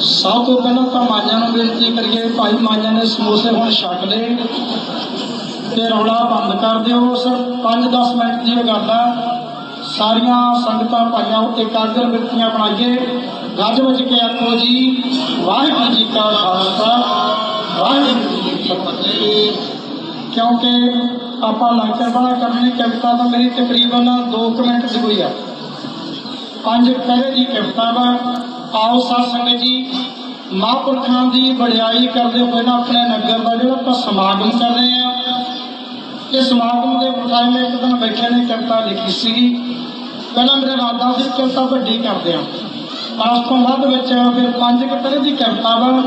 ਸਭ ਤੋਂ ਪਹਿਲਾਂ ਤਾਂ ਮਾਈਆਂ ਨੂੰ ਬੇਨਤੀ ਕਰੀਏ, ਭਾਈ ਮਾਈਆਂ ਨੇ ਸਮੋਸੇ ਹੁਣ ਛਕ ਲਏ ਤੇ ਰੌਲਾ ਬੰਦ ਕਰ ਦਿਓ। ਸਿਰ 5-10 ਮਿੰਟ ਦੀ ਗੱਲ ਆ। ਸਾਰੀਆਂ ਸੰਗਤਾਂ ਭਾਈਆਂ ਉੱਤੇ ਕਾਗਰ ਬਿਰਤੀਆਂ ਬਣਾਈਏ ਗੱਜ ਵੱਜ ਕੇ ਆਖੋ ਜੀ, ਵਾਹਿਗੁਰੂ ਜੀ ਕਾ ਖਾਲਸਾ, ਵਾਹਿਗੁਰੂ ਜੀ ਕੀ ਫਤਿਹ। ਕਿਉਂਕਿ ਆਪਾਂ ਲੰਗਰ ਬਣਾ ਕਰਨੀ ਕਵਿਤਾ ਤਾਂ ਮੇਰੀ ਤਕਰੀਬਨ 2 ਮਿੰਟ ਦੀ ਹੋਈ ਆ। ਪੰਜ ਪਹਿਰੇ ਦੀ ਕਵਿਤਾ ਵਾ। ਆਓ ਸਾਧ ਸੰਗਤ ਜੀ, ਮਹਾਂਪੁਰਖਾਂ ਦੀ ਵਡਿਆਈ ਕਰਦੇ ਹੋਏ ਨਾ ਆਪਣੇ ਨਗਰ ਦਾ ਜਿਹੜਾ ਆਪਾਂ ਸਮਾਗਮ ਕਰ ਰਹੇ ਆ ਇਹ ਸਮਾਗਮ ਦੇ ਮੁਤਾਬਕ ਇੱਕ ਦਿਨ ਬੈਠੇ ਨੇ ਕਵਿਤਾ ਲਿਖੀ ਸੀਗੀ। ਪਹਿਲਾਂ ਮੇਰੇ ਰਾਦਾ ਸੀ ਕਵਿਤਾ ਵੱਡੀ ਕਰਦੇ ਆ ਪਰ ਉਸ ਤੋਂ ਬਾਅਦ ਵਿੱਚ ਫਿਰ ਪੰਜ ਕੁ ਦੀ ਕਵਿਤਾ ਵਾ।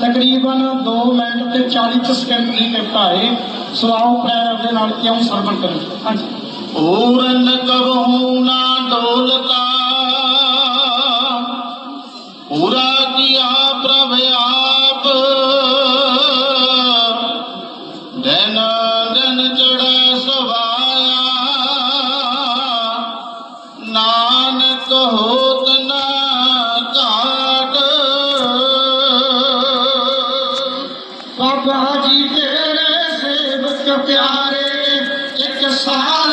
ਤਕਰੀਬਨ 2 ਮਿੰਟ ਤੇ 40 ਕੁ ਸਕਿੰਟ ਦੀ ਕਵਿਤਾ ਹੈ ਸੋ ਆਓ ਪ੍ਰੈਰ ਦੇ ਨਾਲ ਕਿਉਂ ਸਰਵਣ ਕਰੀਏ? ਹਾਂਜੀ। ਪੂਰਨ ਕਬਹੂ ਦਿਨ ਦਿਨ ਚੜੈ ਸਵਾਇਆ। ਨਾਨਕ ਹੋਤ ਨਾ ਘਾਟ। ਬਾਬਾ ਜੀ ਤੇਰੇ ਸੇਵਕ ਪਿਆਰੇ, ਇੱਕ ਸਾਲ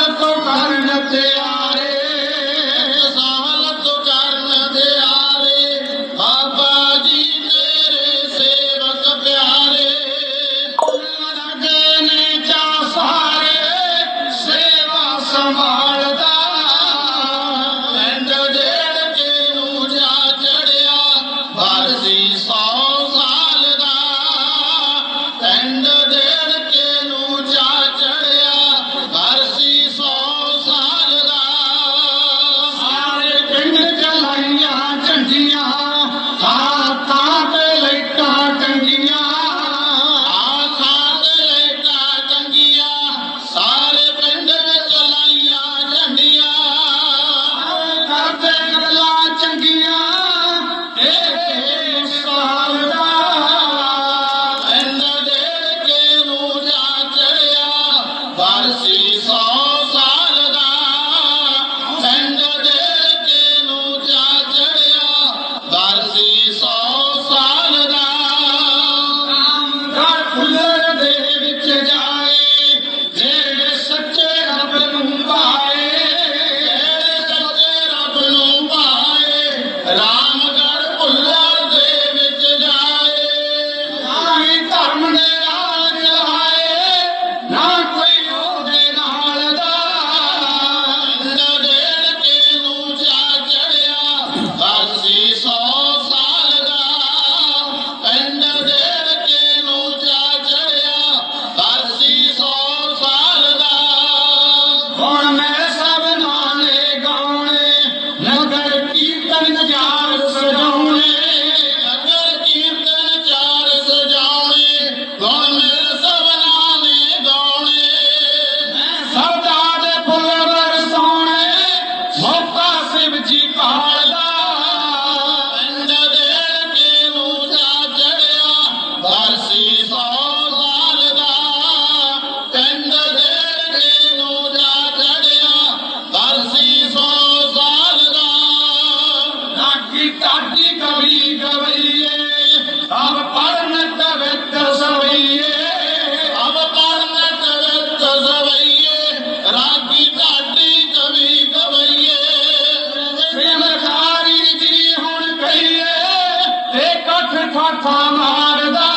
ਦਾ।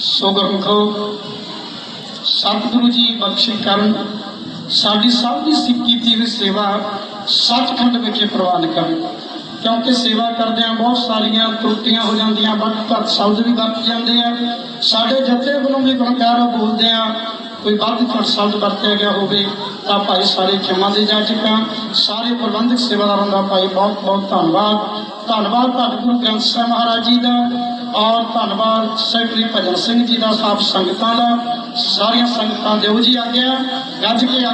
ਸੁਗਰਖੋ ਸਤਿਗੁਰੂ ਜੀ ਬਖਸ਼ਿਸ਼ ਕਰਨ ਸਾਡੀ ਸਭ ਦੀ ਸਿੱਖ ਕੀਤੀ ਹੋਈ ਸੇਵਾ ਸੱਚਖੰਡ ਵਿਖੇ ਪ੍ਰਵਾਨ ਕਰਨ। ਕਿਉਂਕਿ ਸੇਵਾ ਕਰਦਿਆਂ ਬਹੁਤ ਸਾਰੀਆਂ ਤਰੁੱਟੀਆਂ ਹੋ ਜਾਂਦੀਆਂ, ਵੱਖ ਘੱਟ ਸ਼ਬਦ ਵੀ ਵਰਤ ਜਾਂਦੇ ਆ। ਸਾਡੇ ਜਥੇ ਵੱਲੋਂ ਵੀ ਗੁਣਕਾਰ ਬੋਲਦੇ ਆ ਕੋਈ ਵੱਧ ਘੱਟ ਸ਼ਬਦ ਵਰਤਿਆ ਗਿਆ ਹੋਵੇ ਤਾਂ ਭਾਈ ਸਾਰੇ ਖਿਮਾ ਦੇ ਜਾ ਚੁੱਕਾ ਸਾਰੇ ਪ੍ਰਬੰਧਕ ਸੇਵਾਦਾਰਾਂ ਦਾ ਭਾਈ ਬਹੁਤ ਬਹੁਤ ਧੰਨਵਾਦ। ਧੰਨਵਾਦ ਧੰਨ ਗੁਰੂ ਗ੍ਰੰਥ ਸਾਹਿਬ ਮਹਾਰਾਜ ਜੀ ਦਾ ਔਰ ਧੰਨਵਾਦ ਸੈਕਟਰੀ ਭਜਨ ਸਿੰਘ ਜੀ ਦਾ ਸਾਫ਼ ਸੰਗਤਾਂ ਦਾ। ਸਾਰੀਆਂ ਸੰਗਤਾਂ ਦਿਓ ਜੀ ਆ ਗਿਆ ਗੱਜ ਕੇ